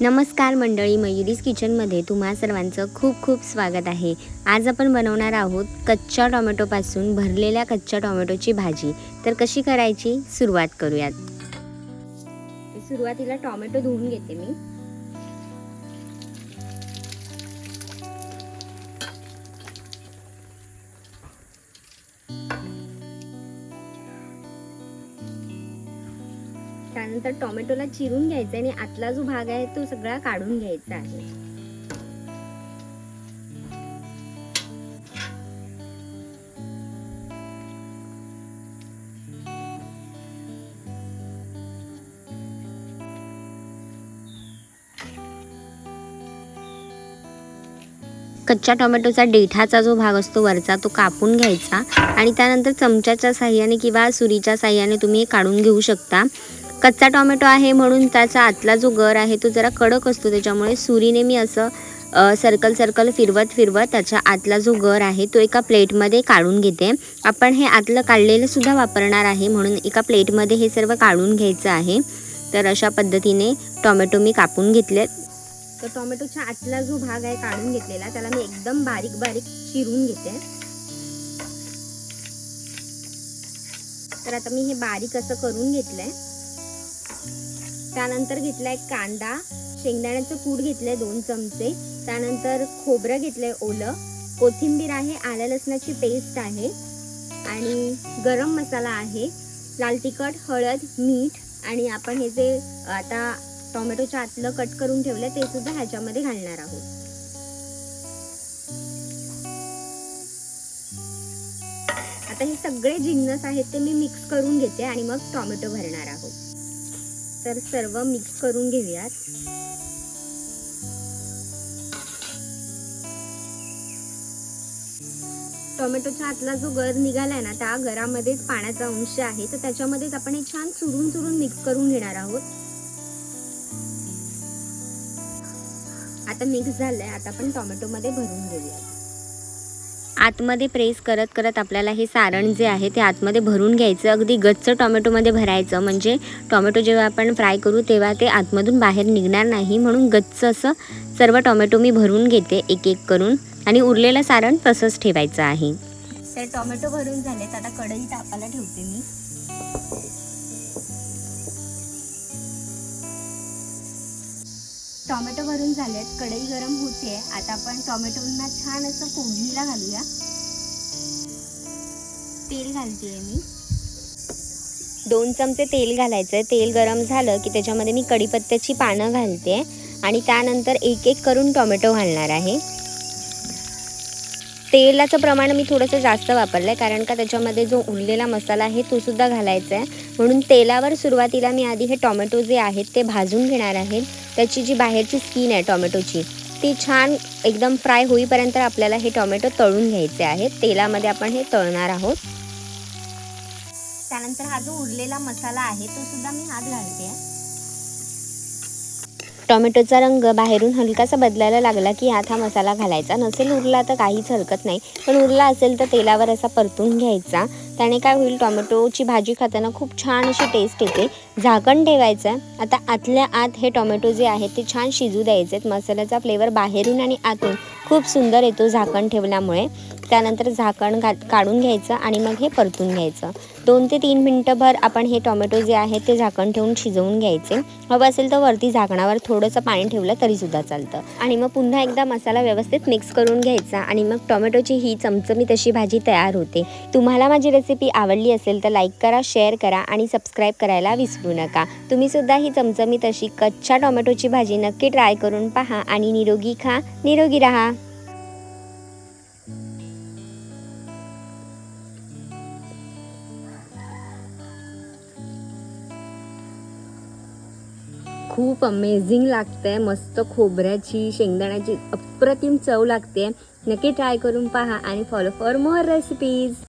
नमस्कार मंडळी मयुरीज किचनमध्ये तुम्हा सर्वांचं खूप खूप स्वागत आहे. आज आपण बनवणार आहोत कच्च्या टोमॅटोपासून भरलेल्या कच्च्या टोमॅटोची भाजी. तर कशी करायची? सुरुवात करूयात. सुरुवातीला टोमॅटो धुवून घेते मी. त्यानंतर टोमॅटोला चिरून घ्यायचा आणि आतला जो भाग आहे तो सगळा काढून घ्यायचा आहे. कच्च्या टोमॅटोचा देठाचा जो भाग असतो वरचा तो कापून घ्यायचा. आणि त्यानंतर चमच्याच्या साह्याने किंवा सुरीच्या साह्याने तुम्ही काढून घेऊ शकता. कच्चा टोमॅटो आहे म्हणून त्याचा आतला जो गर आहे तो जरा कडक असतो. त्याच्यामुळे सुरीने मी असं सर्कल सर्कल फिरवत फिरवत त्याच्या आतला जो गर आहे तो एका प्लेटमध्ये काढून घेते. आपण हे आतलं काढलेलं सुद्धा वापरणार आहे म्हणून एका प्लेटमध्ये हे सर्व काढून घ्यायचं आहे. तर अशा पद्धतीने टोमॅटो मी कापून घेतलेत. तर टोमॅटोच्या आतला जो भाग आहे काढून घेतलेला त्याला मी एकदम बारीक बारीक चिरून घेते. तर आता मी हे बारीक असं करून घेतलं आहे त्यानंतर घेतलाय कांदा शेंगदाण्याचं कूट घेतलंय दोन चमचे. त्यानंतर खोबरं घेतलंय ओलं. कोथिंबीर आहे आल्या लसणाची पेस्ट आहे. आणि गरम मसाला आहे. लाल तिखट हळद मीठ आणि आपण हे जे आता टोमॅटोच्या आतलं कट करून ठेवलं ते सुद्धा ह्याच्यामध्ये घालणार आहोत. आता हे सगळे जिन्नस आहेत ते मी मिक्स करून घेते आणि मग टोमॅटो भरणार आहोत. तर सर्व मिक्स करून घेऊयात. टोमॅटोच्या आतला जो गर निघालाय ना त्या गरामध्येच पाण्याचा अंश आहे. तर त्याच्यामध्येच आपण हे छान चुरून चुरून मिक्स करून घेणार आहोत. आता मिक्स झालंय. आता आपण टोमॅटोमध्ये भरून घेऊया आतमध्ये प्रेस करत करत आपल्याला हे सारण जे आहे ते आतमध्ये भरून घ्यायचं. अगदी गच्च टोमॅटोमध्ये भरायचं. म्हणजे टोमॅटो जेव्हा आपण फ्राय करू तेव्हा ते आतमधून बाहेर निघणार नाही. म्हणून गच्च असं सर्व टोमॅटो मी भरून घेते एक एक करून. आणि उरलेलं सारण तसंच ठेवायचं आहे. तर टोमॅटो भरून झालेत. आता कढई तापायला ठेवते मी. टॉमॅटो भरून झालेत कढई गरम होते. आता आपण टॉमॅटोंना छान असं फोडणीला घालूया. तेल घालते मी. दोन चमचे तेल घालायचं आहे तेल गरम झालं की त्याच्यामध्ये मी कढीपत्त्याची पानं घालते. आणि त्यानंतर एक एक करून टोमॅटो घालणार आहे. तेलाचं प्रमाण मी थोडंसं जास्त वापरलं आहे कारण का त्याच्यामध्ये जो उरलेला मसाला आहे तो सुद्धा घालायचा आहे. म्हणून तेलावर सुरुवातीला मी आधी हे टोमॅटो जे आहेत ते भाजून घेणार आहेत त्याची जी बाहेरची स्किन आहे टोमॅटोची ती छान एकदम फ्राय होईपर्यंत आपल्याला हे टोमॅटो तळून घ्यायचे आहेत. तेलामध्ये आपण हे तळणार आहोत. त्यानंतर हा जो उरलेला मसाला आहे तो सुद्धा मी हात घालते. आहे टोमॅटोचा रंग बाहेरून हलकासा बदलायला लागला की यात हा मसाला घालायचा. नसेल उरला तर काहीच हरकत नाही. पण उरला असेल तर तेलावर असा परतून घ्यायचा. त्याने काय होईल टोमॅटोची भाजी खाताना खूप छान अशी टेस्ट येते. झाकण ठेवायचं. आहे आता आतल्या आत हे टोमॅटो जे आहेत ते छान शिजू द्यायचे आहेत मसाल्याचा फ्लेवर बाहेरून आणि आतून खूप सुंदर येतो झाकण ठेवल्यामुळे. त्यानंतर झाकण घा काढून घ्यायचं आणि मग हे परतून घ्यायचं. दोन ते तीन मिनटंभर आपण हे टोमॅटो जे आहे ते झाकण ठेवून शिजवून घ्यायचे. हवं असेल तर वरती झाकणावर थोडंसं पाणी ठेवलं तरीसुद्धा चालतं. आणि मग पुन्हा एकदा मसाला व्यवस्थित मिक्स करून घ्यायचा आणि मग टोमॅटोची ही चमचमीत अशी भाजी तयार होते. तुम्हाला माझी रेसिपी आवडली असेल तर लाईक करा शेअर करा आणि सबस्क्राईब करायला विसरू नका. तुम्हीसुद्धा ही चमचमीत अशी कच्च्या टोमॅटोची भाजी नक्की ट्राय करून पहा आणि निरोगी खा. निरोगी राहा. खूप अमेझिंग लागते मस्त खोबऱ्याची शेंगदाण्याची अप्रतिम चव लागते नक्की ट्राय करून पहा आणि फॉलो फॉर मोर रेसिपीज